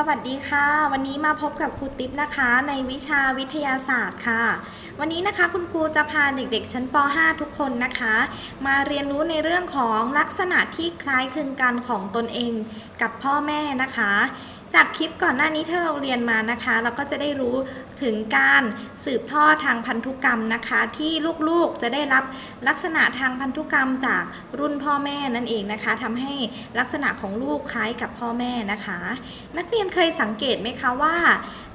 สวัสดีค่ะ วันนี้มาพบกับครูติ๊บนะคะ ในวิชาวิทยาศาสตร์ค่ะ วันนี้นะคะคุณครูจะพาเด็กๆ ชั้นป .5 ทุกคนนะคะ มาเรียนรู้ในเรื่องของลักษณะที่คล้ายคลึงกันของตนเองกับพ่อแม่นะคะ จากคลิปก่อนหน้านี้ที่เราเรียนมานะคะ เราก็จะได้รู้ถึงการสืบทอดทางพันธุกรรมนะคะ ที่ลูกๆจะได้รับลักษณะทางพันธุกรรมจากรุ่นพ่อแม่นั่นเองนะคะทำให้ลักษณะของลูกคล้ายกับพ่อแม่นะคะ นักเรียนเคยสังเกตไหมคะว่า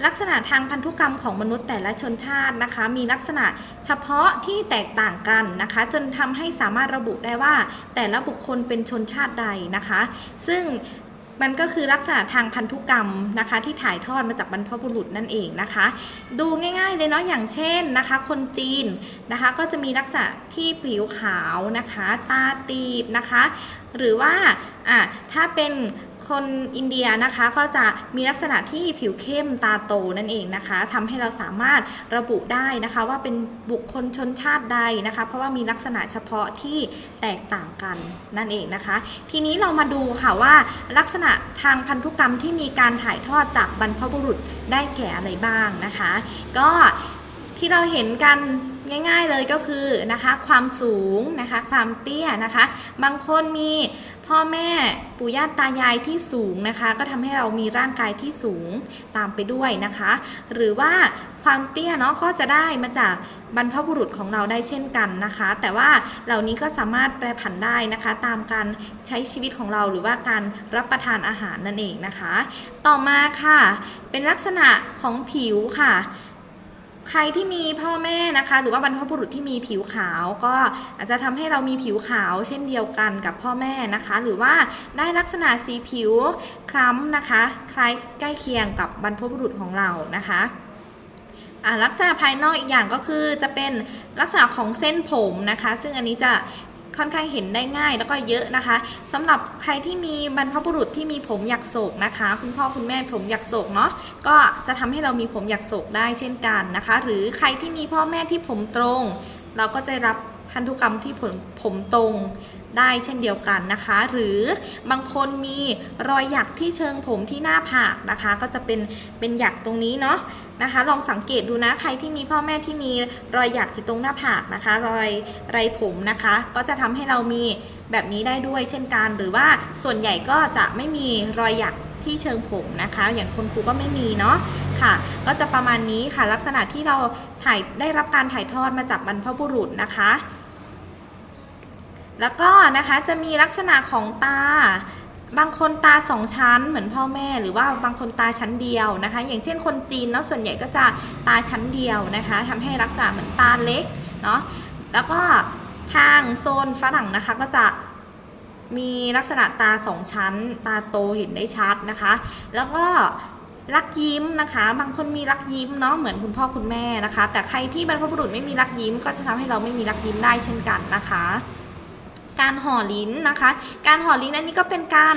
ลักษณะทางพันธุกรรมของมนุษย์แต่ละชนชาตินะคะ มีลักษณะเฉพาะที่แตกต่างกันนะคะ จนทำให้สามารถระบุได้ว่าแต่ละบุคคลเป็นชนชาติใดนะคะ ซึ่ง มันก็คือลักษณะทางพันธุกรรมนะคะ ที่ถ่ายทอดมาจากบรรพบุรุษนั่นเองนะคะ ดูง่ายๆเลยเนาะอย่างเช่นนะคะ คนจีนนะคะก็จะมีลักษณะที่ผิวขาวนะคะ ตาตีบนะคะ หรือว่าอะถ้าเป็น คนอินเดียนะคะก็จะมีลักษณะที่ผิวเข้มตาโตนั่นเองนะคะทำให้เราสามารถระบุได้นะคะว่าเป็นบุคคลชนชาติใดนะคะ เพราะว่ามีลักษณะเฉพาะที่แตกต่างกันนั่นเองนะคะ ทีนี้เรามาดูค่ะว่าลักษณะทางพันธุกรรมที่มีการถ่ายทอดจากบรรพบุรุษได้แก่อะไรบ้างนะคะ ก็ที่เราเห็นกัน ง่ายๆเลยก็คือนะคะความสูงนะคะความเตี้ยนะคะ บางคนมีพ่อแม่ปู่ย่าตายายที่สูงนะคะ ก็ทำให้เรามีร่างกายที่สูงตามไปด้วยนะคะ หรือว่าความเตี้ยเนาะก็จะได้มาจากบรรพบุรุษของเราได้เช่นกันนะคะ แต่ว่าเหล่านี้ก็สามารถแปรผันได้นะคะ ตามการใช้ชีวิตของเราหรือว่าการรับประทานอาหารนั่นเองนะคะ ต่อมาค่ะ เป็นลักษณะของผิวค่ะ ใครที่มีพ่อแม่นะคะ หรือว่าบรรพบุรุษที่มีผิวขาวก็อาจจะทำให้เรามีผิวขาวเช่นเดียวกันกับพ่อแม่นะคะ หรือว่าได้ลักษณะสีผิวคล้ำนะคะ คล้ายใกล้เคียงกับบรรพบุรุษของเรานะคะลักษณะภายนอกอีกอย่างก็คือจะเป็นลักษณะของเส้นผมนะคะ ซึ่งอันนี้จะ ค่อนข้างเห็นได้ง่ายแล้วก็เยอะนะคะสำหรับใครที่มีบรรพบุรุษที่มีผมหยักโศกนะคะ คุณพ่อคุณแม่ผมหยักโศกเนาะก็จะทำให้เรามีผมหยักโศกได้เช่นกันนะคะ หรือใครที่มีพ่อแม่ที่ผมตรง เราก็จะรับพันธุกรรมที่ผมผมตรงได้เช่นเดียวกันนะคะ หรือบางคนมีรอยหยักที่เชิงผมที่หน้าผากนะคะ ก็จะเป็นเป็นหยักตรงนี้เนาะ นะคะ ลองสังเกตดูนะใครที่มีพ่อแม่ที่มีรอยหยักอยู่ตรงหน้าผากนะคะ รอยไรผมนะคะ ก็จะทำให้เรามีแบบนี้ได้ด้วยเช่นกัน หรือว่าส่วนใหญ่ก็จะไม่มีรอยหยักที่เชิงผมนะคะ อย่างคุณครูก็ไม่มีเนาะค่ะ ก็จะประมาณนี้ค่ะ ลักษณะที่เราถ่ายได้รับการถ่ายทอดมาจากบรรพบุรุษนะคะ แล้วก็นะคะจะมีลักษณะของตา บางคนตาสองชั้นเหมือนพ่อแม่หรือว่าบางคนตาชั้นเดียวนะคะ อย่างเช่นคนจีนเนาะส่วนใหญ่ก็จะตาชั้นเดียวนะคะทำให้ลักษณะเหมือนตาเล็กเนาะแล้วก็ทางโซนฝรั่งนะคะก็จะมีลักษณะตาสองชั้น ตาโตเห็นได้ชัดนะคะ แล้วก็รักยิ้มนะคะ บางคนมีรักยิ้มเนาะเหมือนคุณพ่อคุณแม่นะคะ แต่ใครที่บรรพบุรุษไม่มีรักยิ้ม ก็จะทำให้เราไม่มีรักยิ้มได้เช่นกันนะคะ การห่อลิ้นนะคะ การห่อลิ้นอันนี้ก็เป็นการ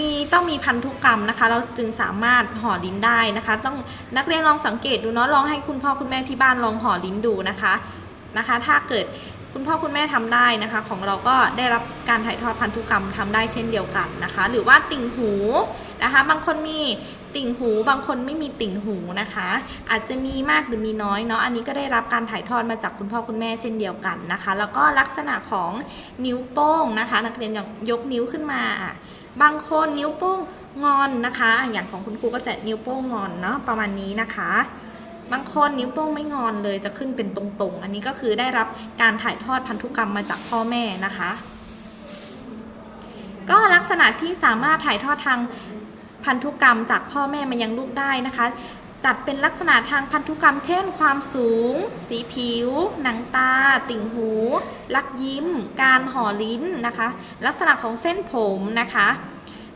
มีต้องมีพันธุกรรมนะคะ เราจึงสามารถห่อลิ้นได้นะคะ ต้องนักเรียนลองสังเกตดูเนาะลองให้คุณพ่อคุณแม่ที่บ้านลองห่อลิ้นดูนะคะนะคะ ถ้าเกิดคุณพ่อคุณแม่ทำได้นะคะ ของเราก็ได้รับการถ่ายทอดพันธุกรรมทำได้เช่นเดียวกันนะคะ หรือว่าติ่งหูนะคะ บางคนมี ติ่งหูบางคนไม่มีติ่งหูนะคะ อาจจะมีมากหรือมีน้อยเนาะอันนี้ก็ได้รับการถ่ายทอดมาจากคุณพ่อคุณแม่เช่นเดียวกันนะคะ แล้วก็ลักษณะของนิ้วโป้งนะคะ นักเรียนยกนิ้วขึ้นมา บางคนนิ้วโป้งงอนนะคะ อย่างของคุณครูก็จะนิ้วโป้งงอนเนาะประมาณนี้นะคะบางคนนิ้วโป้งไม่งอนเลยจะขึ้นเป็นตรงๆ อันนี้ก็คือได้รับการถ่ายทอดพันธุกรรมมาจากพ่อแม่นะคะ ก็ลักษณะที่สามารถถ่ายทอดทาง พันธุกรรมจากพ่อแม่มายังลูกได้นะคะ จัดเป็นลักษณะทางพันธุกรรม เช่น ความสูง สีผิว หนังตา ติ่งหู ลักยิ้ม การห่อลิ้นนะคะ ลักษณะของเส้นผมนะคะ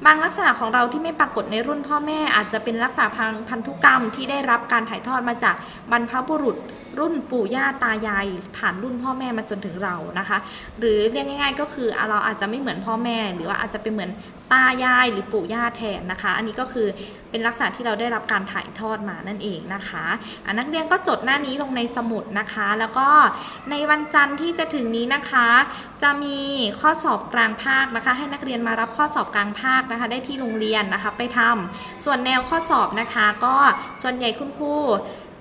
บางลักษณะของเราที่ไม่ปรากฏในรุ่นพ่อแม่อาจจะเป็นลักษณะทางพันธุกรรมที่ได้รับการถ่ายทอดมาจากบรรพบุรุษ รุ่นปู่ย่าตายายผ่านรุ่นพ่อแม่มาจนถึงเรานะคะ หรือเรียกง่าย ๆ ก็คือเราอาจจะไม่เหมือนพ่อแม่ หรือว่าอาจจะเป็นเหมือนตายายหรือปู่ย่าแทนนะคะ อันนี้ก็คือเป็นลักษณะที่เราได้รับการถ่ายทอดมานั่นเองนะคะนักเรียนก็จดหน้านี้ลงในสมุดนะคะ แล้วก็ในวันจันทร์ที่จะถึงนี้นะคะ จะมีข้อสอบกลางภาคนะคะ ให้นักเรียนมารับข้อสอบกลางภาคนะคะ ได้ที่โรงเรียนนะคะไปทำส่วนแนวข้อสอบนะคะ ก็ส่วนใหญ่คุณครู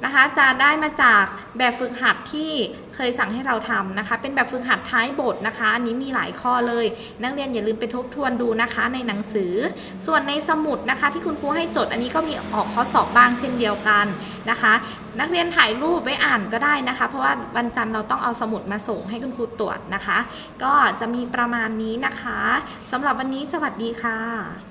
นะคะจะได้มาจากแบบฝึกหัดที่เคยสั่งให้เราทำนะคะ เป็นแบบฝึกหัดท้ายบทนะคะ อันนี้มีหลายข้อเลย นักเรียนอย่าลืมไปทบทวนดูนะคะในหนังสือ ส่วนในสมุดนะคะ ที่คุณครูให้จด อันนี้ก็มีออกข้อสอบบ้างเช่นเดียวกันนะคะ นักเรียนถ่ายรูปไว้อ่านก็ได้นะคะ เพราะว่าวันจันทร์เราต้องเอาสมุดมาส่งให้คุณครูตรวจนะคะ ก็จะมีประมาณนี้นะคะสำหรับวันนี้สวัสดีค่ะ